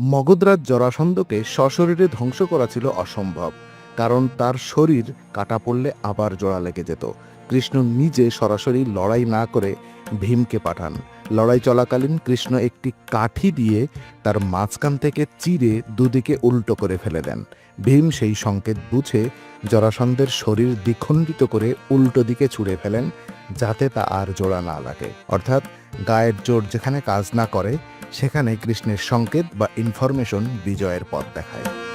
মগধরাজ জরাসন্ধকে সশরীরে ধ্বংস করা ছিল অসম্ভব, কারণ তার শরীর কাটা পড়লে আবার জোড়া লেগে যেত। কৃষ্ণ নিজে সরাসরি লড়াই না করে ভীমকে পাঠান। লড়াই চলাকালীন কৃষ্ণ একটি কাঠি দিয়ে তার মাঝখান থেকে চিরে দুদিকে উল্টো করে ফেলে দেন। ভীম সেই সংকেত বুঝে জরাসন্ধের শরীর দ্বিখণ্ডিত করে উল্টো দিকে ছুঁড়ে ফেলেন, যাতে তা আর জোড়া না লাগে। অর্থাৎ গায়ের জোর যেখানে কাজ না করে সেখানে কৃষ্ণের সংকেত বা ইনফরমেশন বিজয়ের পথ দেখায়।